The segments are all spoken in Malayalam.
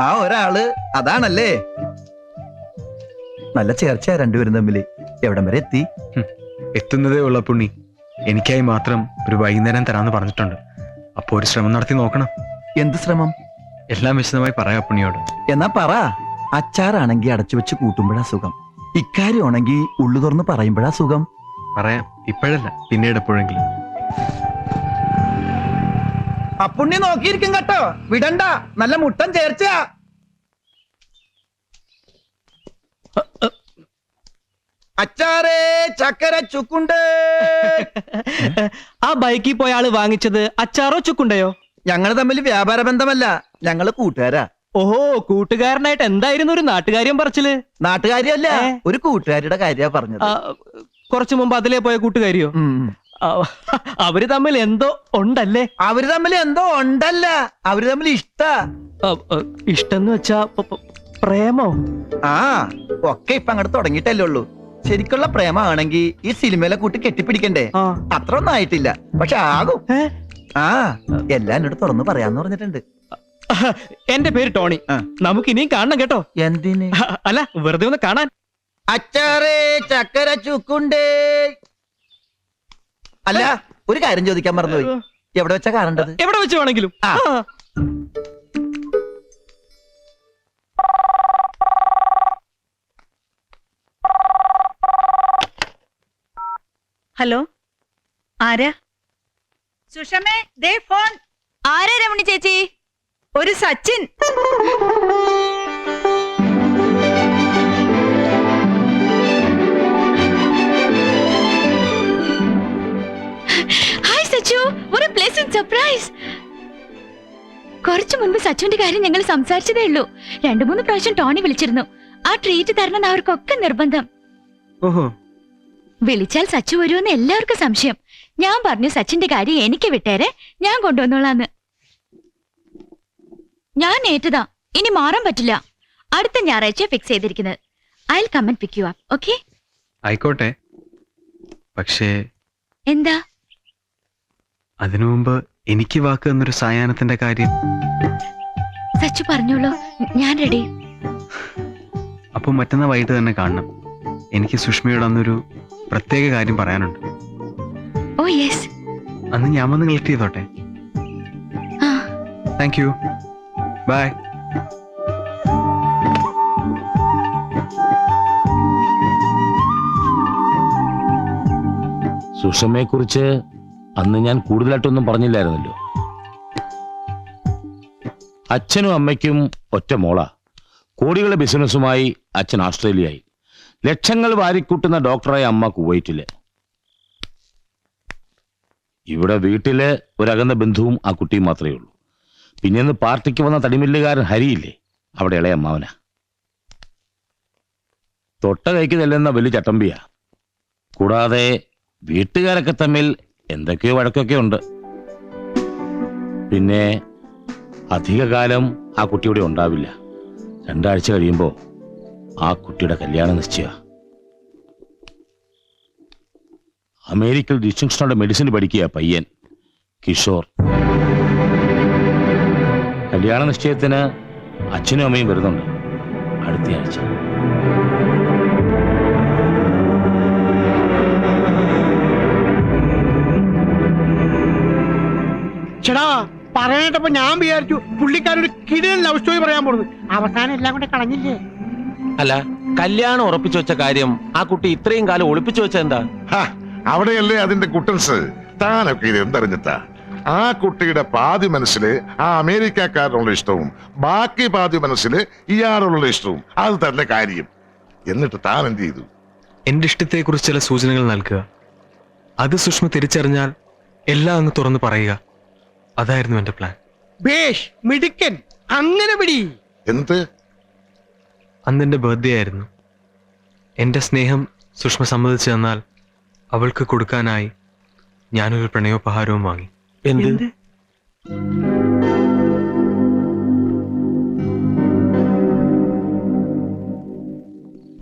ആ ഒരാൾ അതാണല്ലേ? നല്ല ചേർച്ച രണ്ടുപേരും തമ്മിൽ. എവിടം വരെ എത്തി? എത്തുന്നതേ ഉള്ള പുണ്ണി. എനിക്കായി മാത്രം ഒരു വൈകുന്നേരം തരാന്ന് പറഞ്ഞിട്ടുണ്ട്. അപ്പൊ ഒരു ശ്രമം നടത്തി നോക്കണം. എന്ത് ശ്രമം? എല്ലാം വിശദമായി പറയാ പുണ്ണിയോട്. എന്നാ പറ. അച്ചാറാണെങ്കിൽ അടച്ചു വെച്ച് കൂട്ടുമ്പോഴാ സുഖം. ഇക്കാര്യമാണെങ്കിൽ ഉള്ളു തുറന്ന് പറയുമ്പോഴാ സുഖം. പറയാം. ഇപ്പോഴല്ല പിന്നീട് എപ്പോഴെങ്കിലും. അപ്പുണ്ണി നോക്കിയിരിക്കും കേട്ടോ. വിടണ്ട. നല്ല മുട്ടൻ ചേർച്ചയാ. അച്ചാറേ ചക്കര ചുക്കുണ്ട്. ആ ബൈക്കിൽ പോയ ആൾ വാങ്ങിച്ചത് അച്ചാറോ ചുക്കുണ്ടയോ? ഞങ്ങൾ തമ്മിൽ വ്യാപാര ബന്ധമല്ല. ഞങ്ങൾ കൂട്ടുകാരാ. ഓഹോ കൂട്ടുകാരനായിട്ട് എന്തായിരുന്നു ഒരു നാട്ടുകാര്യം പറച്ചിൽ? നാട്ടുകാരിയല്ല ഒരു കൂട്ടുകാരിയുടെ കാര്യ പറഞ്ഞത്. കുറച്ചു മുമ്പ് അതിലേ പോയ കൂട്ടുകാരിയോ? അവർ തമ്മിൽ എന്തോ ഉണ്ടല്ലേ? അവർ തമ്മിൽ എന്തോ ഉണ്ടല്ല. അവർ തമ്മിൽ ഇഷ്ട. ഇഷ്ടന്ന് വെച്ചാ പ്രേമോ? ആ ഒക്കെ ഇപ്പൊ അങ്ങോട്ട് തുടങ്ങിയിട്ടല്ലേ ഉള്ളൂ. ശരിക്കുള്ള പ്രേമാണെങ്കിൽ ഈ സിനിമയിലെ കൂട്ടി കെട്ടിപ്പിടിക്കണ്ടേ? അത്ര ഒന്നും ആയിട്ടില്ല. പക്ഷെ ആകും. ആ എല്ലാം എന്നോട് തുറന്നു പറയാന്ന് പറഞ്ഞിട്ടുണ്ട്. എന്റെ പേര് ടോണി. നമുക്ക് ഇനിയും കാണണം കേട്ടോ. എന്തിന്? അല്ല വെറുതെ ഒന്ന് കാണാൻ. അച്ചാറേ ചക്കര ചുക്കുണ്ടേ അല്ല ഒരു കാര്യം ചോദിക്കാൻ മറന്നുപോയി. എവിടെ വെച്ചാ കാണേണ്ടത്? എവിടെ വെച്ച് വേണമെങ്കിലും? ആ. ഹലോ? ആരാ? സുഷമേ ദേ ഫോൺ. ആരാ രമണി ചേച്ചി? ഒരു സച്ചിൻ. കുറച്ചു മുൻപ് സച്ചുവിന്റെ കാര്യം ഞങ്ങൾ സംസാരിച്ചതേ ഉള്ളൂ. രണ്ടു മൂന്ന് പ്രാവശ്യം ടോണി വിളിച്ചിരുന്നു. ആ ട്രീറ്റ് തരണം അവർക്കൊക്കെ നിർബന്ധം. ഓഹോ. വിളിച്ചാൽ സച്ചു വരുമെന്ന് എല്ലാവർക്കും സംശയം. ഞാൻ പറഞ്ഞു സച്ചിന്റെ കാര്യം എനിക്ക് വിട്ടേരെ ഞാൻ കൊണ്ടുവന്നോളാന്ന്. ഞാൻ ഏറ്റതാ ഇനി മാറാൻ പറ്റില്ല. അടുത്ത ഞായറാഴ്ച ഫിക്സ് ചെയ്തിരിക്കുന്നത്. I comment pick you up okay ആയിക്കോട്ടെ. പക്ഷേ എന്താ? അതിനു മുമ്പ് എനിക്ക് വാക്ക് തന്നൊരു സായാഹ്നത്തിന്റെ കാര്യം. സച്ചു പറഞ്ഞോളൂ. ഞാൻ റെഡി അപ്പോൾ മറ്റന്നാ വൈകിട്ട് തന്നെ കാണണം. എനിക്ക് സുഷ്മയോട് അന്നൊരു പ്രത്യേക കാര്യം പറയാനുണ്ട്. ഓ യെസ് അന്ന് ഞാൻ വന്ന് കളക്ട് ചെയ്തോട്ടെ? ആ. താങ്ക് യു ബൈ സുഷമയെ കുറിച്ച് അന്ന് ഞാൻ കൂടുതലായിട്ടൊന്നും പറഞ്ഞില്ലായിരുന്നല്ലോ. അച്ഛനും അമ്മയ്ക്കും ഒറ്റ മോള. കോടികളുടെ ബിസിനസ്സുമായി അച്ഛൻ ഓസ്ട്രേലിയയായി ലക്ഷങ്ങൾ വാരിക്കൂട്ടുന്ന ഡോക്ടറായ അമ്മ കുവൈറ്റിൽ. ഇവിടെ വീട്ടിലെ ഒരകന്ന ബന്ധുവും ആ കുട്ടിയും മാത്രമേ ഉള്ളൂ. പിന്നെന്ന് പാർട്ടിക്ക് വന്ന തടിമില്ലുകാരൻ ഹരിയില്ലേ? അവിടെ ഇളയ അമ്മാവന. തൊട്ട കൈക്ക് തെല്ലുന്ന വലിയ ചട്ടമ്പിയാ. കൂടാതെ വീട്ടുകാരൊക്കെ തമ്മിൽ എന്തൊക്കെയോ വഴക്കൊക്കെ ഉണ്ട്. പിന്നെ അധികകാലം ആ കുട്ടിയുടെ ഉണ്ടാവില്ല. രണ്ടാഴ്ച കഴിയുമ്പോൾ ആ കുട്ടിയുടെ കല്യാണം നിശ്ചയ. അമേരിക്കയിൽ ഡിസ്റ്റിങ്ഷനോടെ മെഡിസിൻ പഠിക്കുക പയ്യൻ കിഷോർ. കല്യാണ നിശ്ചയത്തിന് അച്ഛനും അമ്മയും വരുന്നുണ്ട് അടുത്തയാഴ്ച. പറയാനായിട്ടപ്പോ ഞാൻ വിചാരിച്ചു പുള്ളിക്കാരൊരു കിടിലൻ ലവ് സ്റ്റോറി പറയാൻ പോകുന്നത് അവസാനം എല്ലാം കൂടെ കളഞ്ഞില്ലേ? അല്ല കല്യാണം ഉറപ്പിച്ചു വെച്ച കാര്യം ആ കുട്ടി ഇത്രയും കാലം ഒളിപ്പിച്ചു വെച്ച എന്താ? അവിടെയല്ലേ അതിന്റെ കുട്ടൻസ്? താനൊക്കെ ഇത് എന്തറിഞ്ഞിട്ടാ? ആ കുട്ടിയുടെ പാതി മനസ്സിൽ ആ അമേരിക്കക്കാരനുള്ള ഇഷ്ടവും ബാക്കി പാതി മനസ്സിൽ ഇയാളുള്ള ഇഷ്ടവും അത് തന്നെ കാര്യം. എന്നിട്ട് താൻ എന്ത് ചെയ്തു? എന്റെ ഇഷ്ടത്തെക്കുറിച്ച് ചില സൂചനകൾ നൽകുക. അത് സുഷ്മ തിരിച്ചറിഞ്ഞാൽ എല്ലാം അങ്ങ് തുറന്നു പറയുക. അതായിരുന്നു എന്റെ പ്ലാൻ ബേഷ് മിടുക്കൻ. അങ്ങനെ പിടി എന്ത്? അന്ന് എന്റെ ബർത്ത്ഡേ ആയിരുന്നു. എന്റെ സ്നേഹം സുഷ്മ സമ്മതിച്ചു തന്നാൽ അവൾക്ക് കൊടുക്കാനായി ഞാനൊരു പ്രണയോപഹാരവും വാങ്ങി. എന്ത്?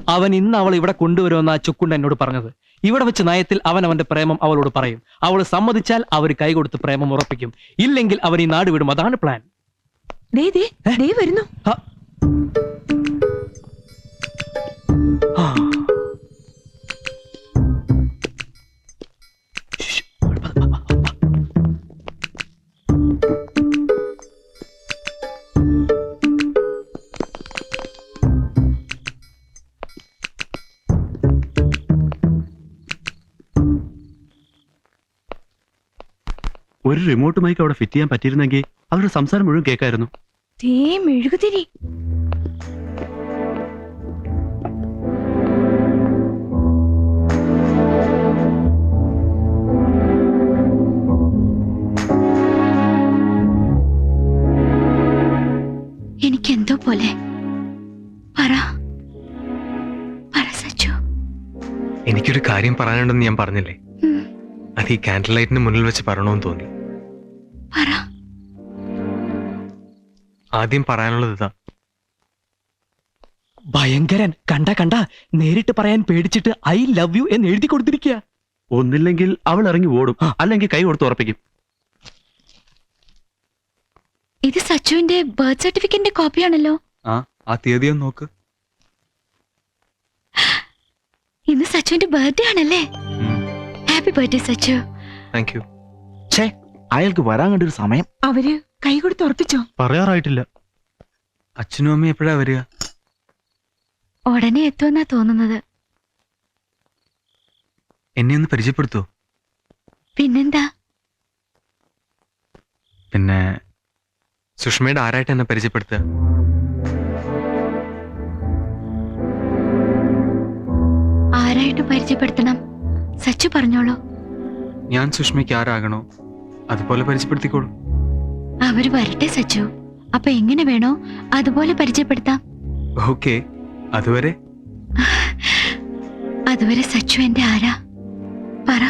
അവൻ ഇന്ന് അവൾ ഇവിടെ കൊണ്ടുവരുമെന്നാ ചുക്കുണ്ട് എന്നോട് പറഞ്ഞത്. ഇവിടെ വെച്ച് നയത്തിൽ അവൻ അവന്റെ പ്രേമം അവളോട് പറയും. അവൾ സമ്മതിച്ചാൽ അവർ കൈകൊടുത്ത് പ്രേമം ഉറപ്പിക്കും. ഇല്ലെങ്കിൽ അവൻ ഈ നാട് വിടും. അതാണ് പ്ലാൻ ദേ ദേ ദേ വരുന്നു. ഒരു റിമോട്ട് മൈക്ക് അവിടെ ഫിറ്റ് ചെയ്യാൻ പറ്റിയിരുന്നെങ്കിൽ അവരുടെ സംസാരം മുഴുവൻ കേൾക്കായിരുന്നു. ദേ മെഴുകുതിരി. എനിക്കെന്തോ പോലെ. പറ. പറ സച്ചു. എനിക്കൊരു കാര്യം പറയാനുണ്ടെന്ന് ഞാൻ പറഞ്ഞില്ലേ? അത് ഈ കാൻഡിൽ ലൈറ്റിന് മുന്നിൽ വെച്ച് പറയണമെന്ന് തോന്നി. പറ. ആദ്യം പറയാനുള്ളത് ഇതാ. ഭയങ്കരൻ. കണ്ട കണ്ട. നേരിട്ട് പറയാൻ പേടിച്ചിട്ട് ഐ ലവ് യു എന്ന് എഴുതി കൊടുത്തിരിക്കുക ഒന്നില്ലെങ്കിൽ അവൾ ഇറങ്ങി ഓടും. അല്ലെങ്കിൽ കൈ കൊടുത്ത് ഉറപ്പിക്കും. ഇത് സച്ചുവിന്റെ ബർത്ത് സർട്ടിഫിക്കറ്റിന്റെ കോപ്പിയാണല്ലോ. ആ ആ തീയതി ഒന്ന് നോക്ക്. ഇന്ന് സച്ചുവിന്റെ ബർത്ത്ഡേ ആണല്ലേ. Happy birthday Sachu. Thank you അയാൾക്ക് വരാൻ കണ്ടൊരു സമയം. അവർ കൈ കൊടുത്ത് ഉറപ്പിച്ചോ? പറയാറായിട്ടില്ല. അച്ഛനും അമ്മയും എപ്പോഴാ വരിക? ഉടനെ എത്തുമെന്നാ തോന്നുന്നത്. എന്നെ ഒന്ന് പരിചയപ്പെടുത്തോ? പിന്നെന്താ? പിന്നെ സുഷ്മയുടെ ആരായിട്ട് എന്നെ പരിചയപ്പെടുത്തുക? ആരായിട്ട് പരിചയപ്പെടുത്തണം? സച്ചു പറഞ്ഞോളൂ. ഞാൻ സുഷ്മയ്ക്ക് ആരാകണോ? അതുപോലെ പരിചയപ്പെടുത്തിക്കോളൂ. അവർ വരട്ടെ സച്ചു. അപ്പൊ എങ്ങനെ വേണോ അതുപോലെ പരിചയപ്പെടുത്താം. ഓക്കെ. അതുവരെ? അതുവരെ സച്ചു എന്റെ ആരാ? പറ.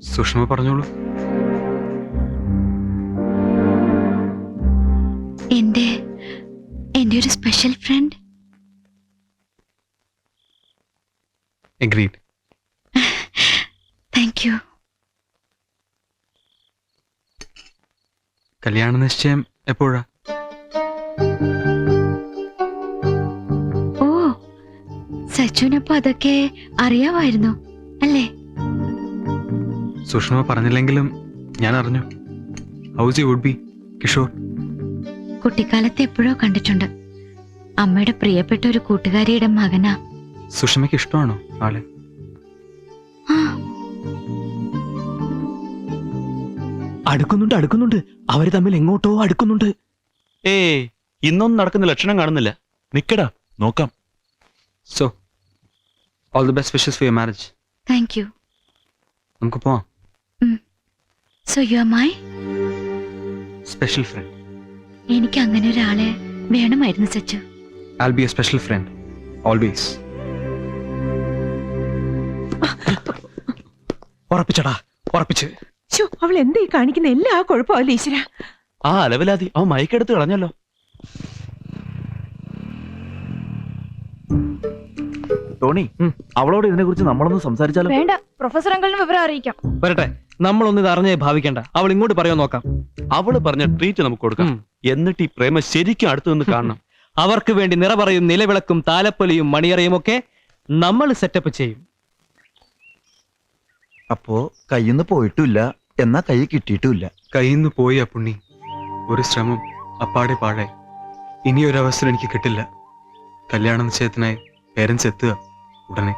സുഷ്മ പറഞ്ഞോളൂ. എന്റെ എന്റെ ഒരു special friend agreed thank you കല്യാണ നിശ്ചയം എപ്പോഴാ? ഓ സച്ചുവിനപ്പോ അതൊക്കെ അറിയാമായിരുന്നു അല്ലേ? സുഷമ പറഞ്ഞില്ലെങ്കിലും ഞാൻ അറിഞ്ഞു. How's you would be Kishore? കുട്ടിക്കാലത്ത് എപ്പോഴോ കണ്ടിട്ടുണ്ട്. അമ്മയുടെ പ്രിയപ്പെട്ട ഒരു കൂട്ടുകാരിയുടെ മകനാ. സുഷമയ്ക്ക് ഇഷ്ടമാണോ ആളെ? ആ അടുക്കുന്നുണ്ട് അടുക്കുന്നുണ്ട്. അവർ തമ്മിൽ എങ്ങോട്ടോ അടുക്കുന്നുണ്ട്. ഏ ഇന്നൊന്നും നടക്കുന്ന ലക്ഷണം കാണുന്നില്ല. നിക്കടാ നോക്കാം. So all the best wishes for your marriage thank you നമുക്ക് പോവാം. So you are my special friend എനിക്ക് അങ്ങനെ ഒരാളെ വേണമായിരുന്നു Sachu. All be a special friend always ഉറപ്പിച്ചടാ ഉറപ്പിച്ച്. അവൾ എന്താ ഈ കാണിക്കുന്ന? എല്ലാ കുഴപ്പമല്ലേ ഈശ്വര? ആ അലവിലാതി. അവൻ മയക്കെടുത്ത് കളഞ്ഞല്ലോ. ടോണി അവളോട് ഇതിനെ കുറിച്ച് നമ്മളൊന്ന് സംസാരിച്ചാലോ? വേണ്ട. പ്രൊഫസർ അങ്കിളിന് വിവരം അറിയിക്കാം. വരട്ടെ. നമ്മളൊന്നും ഇത് അറിഞ്ഞേ ഭാവിക്കണ്ട. അവൾ ഇങ്ങോട്ട് പറയോ നോക്കാം. അവൾ പറഞ്ഞ ട്രീറ്റ് നമുക്ക് കൊടുക്കാം. എന്നിട്ട് ഈ പ്രേമ ശരിക്കും അടുത്തു നിന്ന് കാണണം. അവർക്ക് വേണ്ടി നിറപറയും നിലവിളക്കും താലപ്പൊലിയും മണിയറയും ഒക്കെ നമ്മൾ സെറ്റപ്പ് ചെയ്യും. അപ്പോ കയ്യിൽ നിന്ന് പോയിട്ടുമില്ല എന്നാ കൈ കിട്ടിയിട്ടുമില്ല. കയ്യിൽ നിന്ന് പോയി അപ്പുണ്ണി ഒരു ശ്രമം അപ്പാടെ പാടെ ഇനി ഒരു അവസരം എനിക്ക് കിട്ടില്ല. കല്യാണ നിശ്ചയത്തിനായി പേരൻസ് എത്തുക ഉടനെ.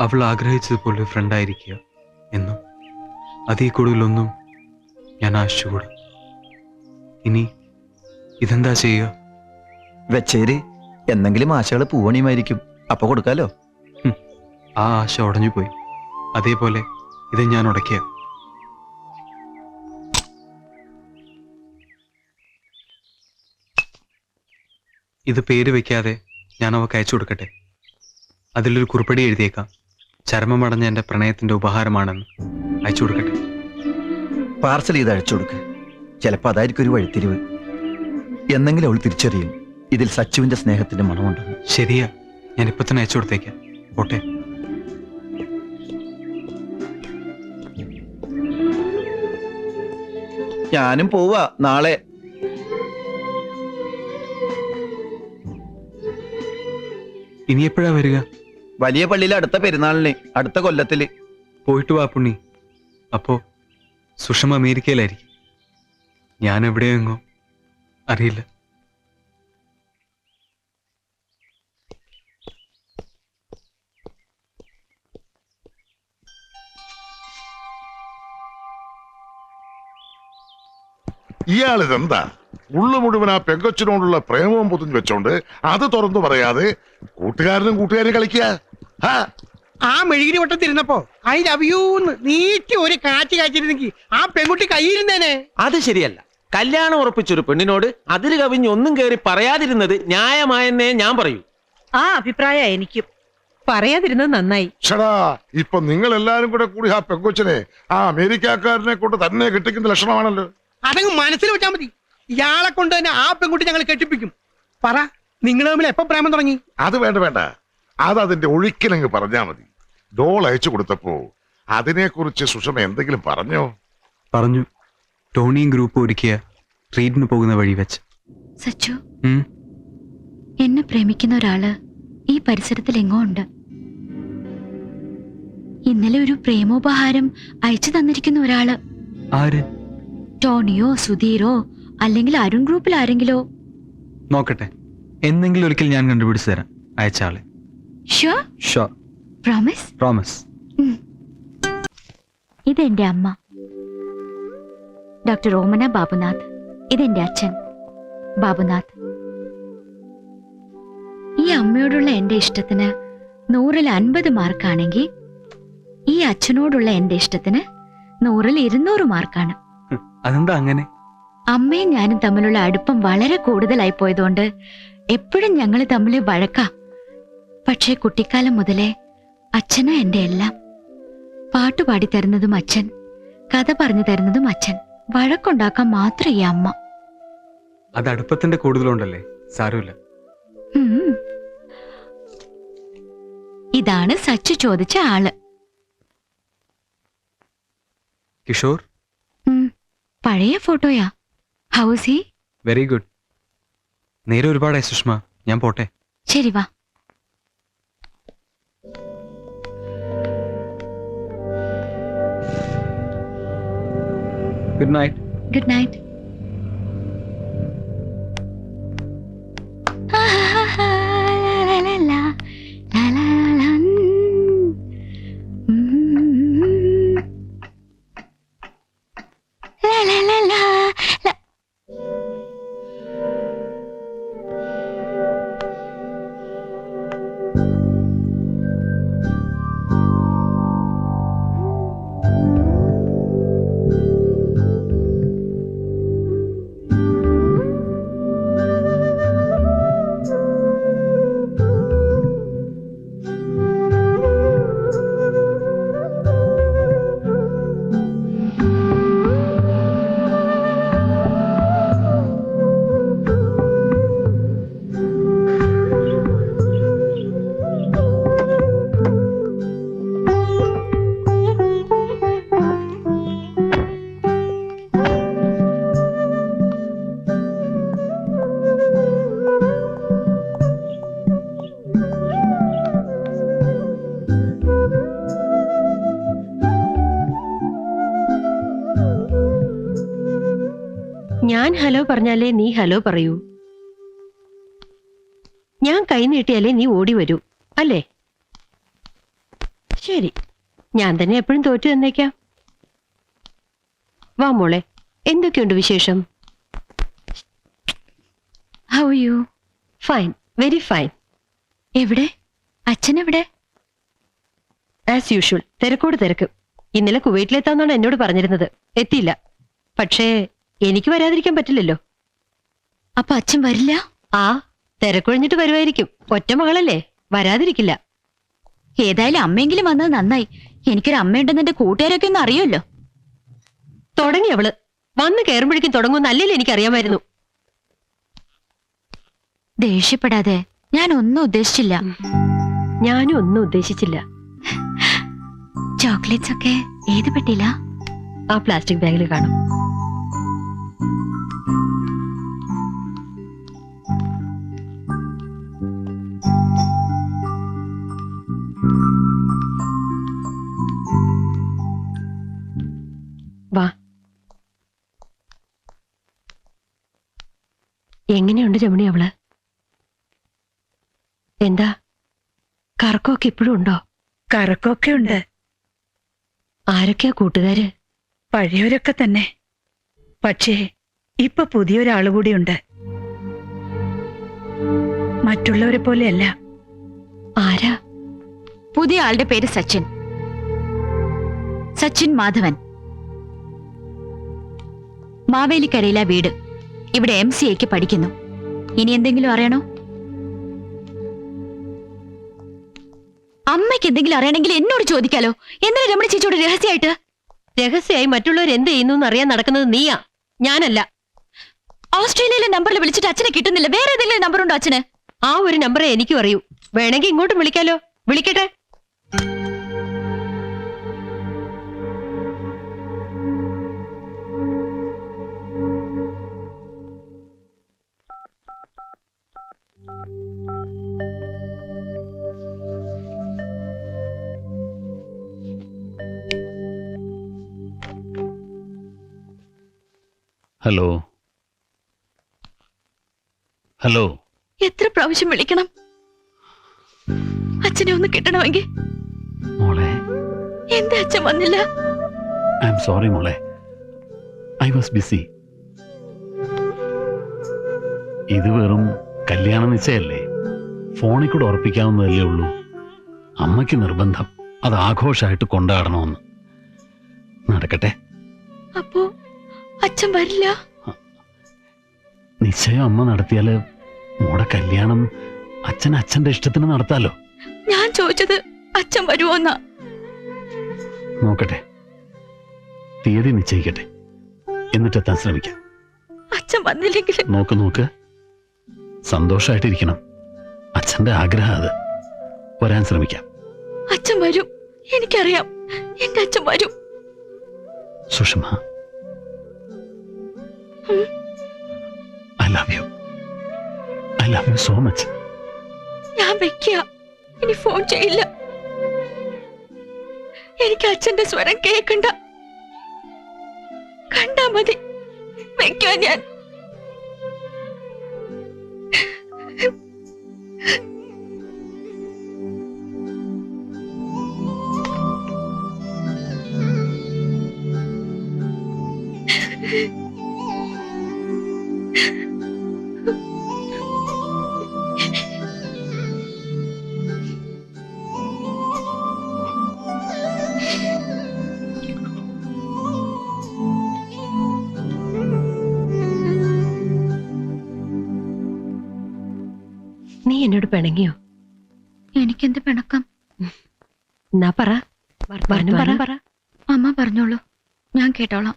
അവൾ ആഗ്രഹിച്ചതുപോലെ ഫ്രണ്ടായിരിക്കുക എന്നും അതീ കൂടുതലൊന്നും ഞാൻ ആശിച്ചുകൂടാ. ഇനി ഇതെന്താ ചെയ്യുക? വെച്ചേര് എന്തെങ്കിലും ആശകൾ പൂവണിയുമായിരിക്കും. അപ്പൊ കൊടുക്കാലോ? ആ ആശ ഉടഞ്ഞുപോയി. അതേപോലെ ഇത് ഞാൻ ഉടക്കിയ. ഇത് പേര് വെക്കാതെ ഞാൻ അവക്ക് അയച്ചു കൊടുക്കട്ടെ. അതിലൊരു കുറിപ്പടി എഴുതിയേക്കാം. ചരമമടഞ്ഞ എന്റെ പ്രണയത്തിന്റെ ഉപഹാരമാണെന്ന്. അയച്ചു കൊടുക്കട്ടെ. പാർസൽ ചെയ്ത് അയച്ചു കൊടുക്ക്. ചിലപ്പോ അതായിരിക്കും ഒരു വഴിത്തിരിവ്. എന്നെങ്കിലും അവൾ തിരിച്ചറിയും. ഇതിൽ സച്ചുവിന്റെ സ്നേഹത്തിന്റെ മണമുണ്ടെന്ന്. ശരിയാ. ഞാൻ ഇപ്പൊ തന്നെ അയച്ചു കൊടുത്തേക്കാം. പോട്ടെ. ഞാനും പോവാ നാളെ. ഇനി എപ്പോഴാ വരിക? വലിയ പള്ളിയിലെ അടുത്ത പെരുന്നാളിന് അടുത്ത കൊല്ലത്തിൽ. പോയിട്ട് വാ പുണ്ണി. അപ്പോ സുഷമ അമേരിക്കയിലായിരിക്കും. ഞാൻ എവിടെയെങ്ങോ അറിയില്ല. ഇയാൾ ഇതെന്താ ഉള്ളു മുഴുവൻ ആ പെങ്കൊച്ചിനോടുള്ള പ്രേമവും പൊതിഞ്ഞു വെച്ചോണ്ട് അത് തുറന്നു പറയാതെ കൂട്ടുകാരനും കൂട്ടുകാരും കളിക്കുക. ആ മെഴുകിരി വട്ടത്തിരുന്നപ്പോ ഐ ലവ് യൂന്ന് നീട്ടി ഒരു കാറ്റ് കാച്ചിരുന്നെങ്കിൽ ആ പെൺകുട്ടി കയ്യിരുന്നേനെ അത് ശരിയല്ല. കല്യാണം ഉറപ്പിച്ചൊരു പെണ്ണിനോട് അതിര് കവിഞ്ഞ് ഒന്നും കയറി പറയാതിരുന്നത് ന്യായമായെന്നേ ഞാൻ പറയൂ. ആ അഭിപ്രായ എനിക്കും. പറയാതിരുന്നത് നന്നായി. ഷടാ ഇപ്പൊ നിങ്ങൾ എല്ലാരും കൂടെ കൂടി ആ പെങ്കൊച്ചിനെ ആ അമേരിക്കക്കാരനെ കൊണ്ട് തന്നെ കിട്ടിക്കുന്ന ലക്ഷണമാണല്ലോ. അതങ്ങ് മനസ്സിൽ വെച്ചാൽ മതി. ഇയാളെ കൊണ്ട് തന്നെ ആ പെൺകുട്ടി ഞങ്ങൾ കെട്ടിപ്പിക്കും. പറ നിങ്ങൾ തമ്മിൽ എപ്പോ പ്രേമം തുടങ്ങി? അത് വേണ്ട വേണ്ട. അത് അതിന്റെ ഒഴുക്കിലങ്ങ് പറഞ്ഞാ മതി. ഡോൾ അയച്ചു കൊടുത്തപ്പോ അതിനെക്കുറിച്ച് സുഷമ എന്തെങ്കിലും പറഞ്ഞോ? പറഞ്ഞു. ടോണിയും ഗ്രൂപ്പ് ഒരുക്കിയ ട്രീറ്റിന് പോകുന്ന വഴി വെച്ച്. സച്ചു. ഉം. എന്നെ പ്രേമിക്കുന്ന ഒരാൾ ഈ പരിസരത്തിൽ എങ്ങോ ഉണ്ട്. ഇന്നലെ ഒരു പ്രേമോപഹാരം അയച്ചു തന്നിരിക്കുന്ന ഒരാൾ. ആര്? ടോണിയോ സുധീരോ അല്ലെങ്കിൽ അരുൺ ഗ്രൂപ്പിൽ ആരെങ്കിലോ? നോക്കട്ടെ. എന്നെങ്കിലും ഒരിക്കൽ ഞാൻ കണ്ടുപിടിച്ചു തരാം. അയച്ച ആളെ ഷോ ഷോ പ്രോമിസ് പ്രോമിസ് ഇതെന്റെ അമ്മ. ഡോക്ടർ ഓമന ബാബുനാഥ്. ഇതെന്റെ അച്ഛൻ. ബാബുനാഥ്. ഈ അമ്മയോടുള്ള എന്റെ ഇഷ്ടത്തിന് നൂറിൽ അൻപത് മാർക്കാണെങ്കിൽ ഈ അച്ഛനോടുള്ള എന്റെ ഇഷ്ടത്തിന് നൂറിൽ ഇരുന്നൂറ് മാർക്കാണ്. അതെന്താ അങ്ങനെ? അമ്മയും ഞാനും തമ്മിലുള്ള അടുപ്പം വളരെ കൂടുതലായി പോയതുകൊണ്ട് എപ്പോഴും ഞങ്ങൾ തമ്മിൽ വഴക്കാം. പക്ഷേ കുട്ടിക്കാലം മുതലേ അച്ഛനും എന്റെ എല്ലാം. പാട്ട് പാടി തരുന്നതും അച്ഛൻ കഥ പറഞ്ഞു തരുന്നതും അച്ഛൻ. വഴക്കുണ്ടാക്കാൻ മാത്രം ഈ അമ്മ. അത് അടുപ്പത്തിന്റെ കൂടുതലുണ്ടല്ലേ? സാരമില്ല. ഇതാണ് സച്ചു ചോദിച്ച ആൾ. കിഷോർ. പഴയ ഫോട്ടോയാ. ഹൗസ് ഹി വെരി ഗുഡ് നേരെ ഒരുപാടായി സുഷ്മ. ഞാൻ പോട്ടെ. ശരി വാ. ഗുഡ് നൈറ്റ് ഗുഡ് നൈറ്റ് ഞാൻ ഹലോ പറഞ്ഞാലേ നീ ഹലോ പറയൂ. ഞാൻ കൈ നീട്ടിയാലേ നീ ഓടി വരൂ അല്ലേ? ശരി ഞാൻ തന്നെ എപ്പോഴും തോറ്റു തന്നേക്കാം. വാ മോളെ എന്തൊക്കെയുണ്ട് വിശേഷം? How you fine very fine എവിടെ? അച്ഛൻ എവിടെ ആസ് യൂഷ്വൽ തിരക്കോട് തിരക്ക്. ഇന്നലെ കുവൈറ്റിലെത്താന്നാണ് എന്നോട് പറഞ്ഞിരുന്നത്. എത്തിയില്ല. പക്ഷേ എനിക്ക് വരാതിരിക്കാൻ പറ്റില്ലല്ലോ. അപ്പൊ അച്ഛൻ വരില്ല? ആ തിരക്കൊഴിഞ്ഞിട്ട് വരുമായിരിക്കും ഒറ്റ മകളല്ലേ? വരാതിരിക്കില്ല. ഏതായാലും അമ്മയെങ്കിലും വന്നത് നന്നായി. എനിക്കൊരു അമ്മയുണ്ടെന്ന് എന്റെ കൂട്ടുകാരൊക്കെ ഒന്ന് അറിയുമല്ലോ. തുടങ്ങി അവൾ. വന്ന് കയറുമ്പോഴേക്കും തുടങ്ങുമെന്ന് അല്ലല്ലോ എനിക്കറിയാമായിരുന്നു. ദേഷ്യപ്പെടാതെ. ഞാൻ ഒന്നും ഉദ്ദേശിച്ചില്ല. ഞാനും ഒന്നും ഉദ്ദേശിച്ചില്ല. ചോക്ലേറ്റ്സ് ഒക്കെ ഏത് പെട്ടില്ല ആ പ്ലാസ്റ്റിക് ബാഗിൽ കാണും. എങ്ങനെയുണ്ട് രമണി അവൾ? എന്താ? കറക്കമൊക്കെ ഇപ്പോഴും ഉണ്ടോ? കറക്കമൊക്കെ ഉണ്ട്. ആരൊക്കെയാ കൂട്ടുകാര്? പഴയവരൊക്കെ തന്നെ. പക്ഷേ ഇപ്പൊ പുതിയൊരാൾ കൂടിയുണ്ട്. മറ്റുള്ളവരെ പോലെയല്ല. ആരാ? പുതിയ ആളുടെ പേര് സച്ചിൻ. സച്ചിൻ മാധവൻ. മാവേലിക്കരയിലെ വീട്. ഇവിടെ എം സി എക്ക് പഠിക്കുന്നു. ഇനി എന്തെങ്കിലും അറിയണോ? അമ്മയ്ക്ക് എന്തെങ്കിലും അറിയണമെങ്കിൽ എന്നോട് ചോദിക്കാലോ. എന്തിനാ രമണി ചേച്ചിയോട് രഹസ്യമായിട്ട്? രഹസ്യമായി മറ്റുള്ളവർ എന്ത് ചെയ്യുന്നു അറിയാൻ നടക്കുന്നത് നീയാ. ഞാനല്ല. ഓസ്ട്രേലിയയിലെ നമ്പറിൽ വിളിച്ചിട്ട് അച്ഛനെ കിട്ടുന്നില്ല. വേറെ ഏതെങ്കിലും നമ്പർ ഉണ്ടോ അച്ഛന്? ആ ഒരു നമ്പറേ എനിക്കും അറിയൂ. വേണമെങ്കിൽ ഇങ്ങോട്ടും വിളിക്കാലോ. വിളിക്കട്ടെ? ഹലോ ഹലോ എത്ര പ്രാവശ്യം വിളിക്കണം? അച്ഛനെ ഒന്ന് കിട്ടണമെങ്കിൽ. മോളെ. എന്താ അച്ഛൻ വന്നില്ല? ഐ എം സോറി മോളെ. ഐ വാസ് ബിസി ഇത് വെറും കല്യാണ നിശ്ചയല്ലേ? ഫോണിൽ കൂടെ ഉറപ്പിക്കാവുന്നതല്ലേ ഉള്ളൂ. അമ്മയ്ക്ക് നിർബന്ധം. അത് ആഘോഷമായിട്ട് കൊണ്ടാടണമെന്ന്. നടക്കട്ടെ. അപ്പോ അച്ഛൻ വരില്ല. നിശ്ചയം അമ്മ നടത്തിയാൽ മോടെ കല്യാണം അച്ഛൻ അച്ഛന്റെ ഇഷ്ടത്തിന് നടത്താലോ? ഞാൻ ചോദിച്ചത് അച്ഛൻ വരുമോന്നാ നോക്കട്ടെ. തീയതി നിശ്ചയിക്കട്ടെ. എന്നിട്ടെത്താൻ ശ്രമിക്കാം. അച്ഛൻ വന്നില്ലെങ്കിൽ നോക്ക് നോക്ക്. സന്തോഷമായിട്ടിരിക്കണം അച്ഛന്റെ ആഗ്രഹം അത്. വരാൻ ശ്രമിക്കാം. അച്ഛൻ വരും. എനിക്കറിയാം. എന്റെ അച്ഛൻ വരും. സുഷമ സോ മച്ച് ഞാൻ വെക്കുക ഇനി ഫോൺ ചെയ്യില്ല. എനിക്ക് അച്ഛന്റെ സ്വരം കേൾക്കണ്ട. കണ്ടാ മതി. വെക്കുക ഞാൻ. പിണങ്ങിയോ? എനിക്കെന്ത് പിണക്കം? എന്നാ പറ. പറ. അമ്മ പറഞ്ഞോളൂ. ഞാൻ കേട്ടോളാം.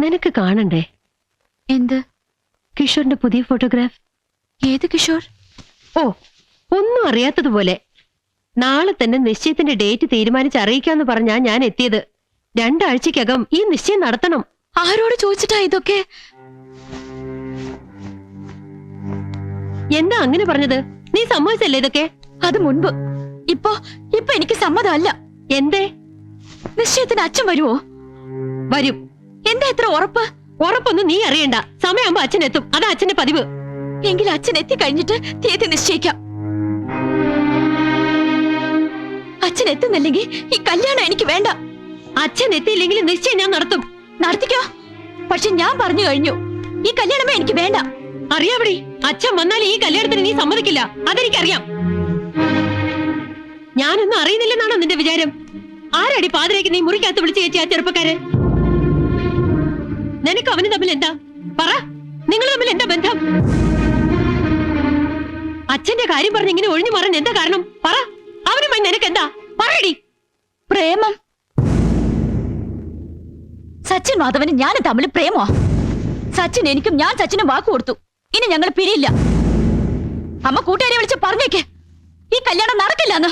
നിനക്ക് കാണണ്ടേ? എന്ത്? കിഷോറിന്റെ പുതിയ ഫോട്ടോഗ്രാഫ്. ഏത് കിഷോർ? ഓ ഒന്നും അറിയാത്തതുപോലെ. നാളെ തന്നെ നിശ്ചയത്തിന്റെ ഡേറ്റ് തീരുമാനിച്ച് അറിയിക്കാന്ന് പറഞ്ഞാ ഞാൻ എത്തിയത്. രണ്ടാഴ്ചക്കകം ഈ നിശ്ചയം നടത്തണം. ആരോട് ചോദിച്ചിട്ടാ ഇതൊക്കെ? എന്താ അങ്ങനെ പറഞ്ഞത്? നീ സമ്മതിച്ചല്ലേ ഇതൊക്കെ? അത് മുൻപ്. ഇപ്പോ ഇപ്പൊ എനിക്ക് സമ്മതമല്ല. എന്തേ? നിശ്ചയത്തിന് അച്ഛൻ വരുമോ വരും. എന്താ എത്ര ഉറപ്പ്? ഉറപ്പൊന്നും നീ അറിയണ്ട. സമയമാകുമ്പോ അച്ഛൻ എത്തും. അതാ അച്ഛന്റെ പതിവ്. എങ്കിൽ അച്ഛൻ എത്തിക്കഴിഞ്ഞിട്ട് തീയതി നിശ്ചയിക്കാം. അച്ഛൻ എത്തുന്നില്ലെങ്കിൽ ഈ കല്യാണം എനിക്ക് വേണ്ട. അച്ഛൻ എത്തിയില്ലെങ്കിൽ നിശ്ചയം ഞാൻ നടത്തും. നടത്തിക്കോ. പക്ഷെ ഞാൻ പറഞ്ഞു കഴിഞ്ഞു. ഈ കല്യാണമേ എനിക്ക് വേണ്ട. അറിയാവടി. അച്ഛൻ വന്നാൽ ഈ കല്യാണത്തിന് നീ സമ്മതിക്കില്ല. അതെനിക്കറിയാം. ഞാനൊന്നും അറിയുന്നില്ലെന്നാണോ നിന്റെ വിചാരം? ആരടി പാതിരേക്ക് നീ മുറിക്കകത്ത് വിളിച്ചു ചേച്ചി ആ ചെറുപ്പക്കാരെ? നിനക്ക് അവന് തമ്മിൽ എന്താ? പറ. നിങ്ങൾ തമ്മിൽ എന്താ ബന്ധം? അച്ഛന്റെ കാര്യം പറഞ്ഞ് ഇങ്ങനെ ഒഴിഞ്ഞു മാറാൻ എന്താ കാരണം? പറ. അവനുമായി നിനക്ക് എന്താ? പറയടി. പ്രേമം. സച്ചിൻ മാധവന് ഞാൻ തമ്മിൽ പ്രേമോ സച്ചിൻ എനിക്കും ഞാൻ സച്ചിനും വാക്ക് കൊടുത്തു. ഇനി ഞങ്ങൾ പിരിയില്ല. അമ്മ കൂട്ടുകാരെ വിളിച്ച് പറഞ്ഞേക്ക്. ഈ കല്യാണം നടക്കില്ലെന്ന്.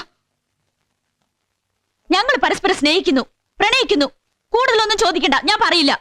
ഞങ്ങൾ പരസ്പരം സ്നേഹിക്കുന്നു പ്രണയിക്കുന്നു. കൂടുതലൊന്നും ചോദിക്കണ്ട ഞാൻ പറയില്ല.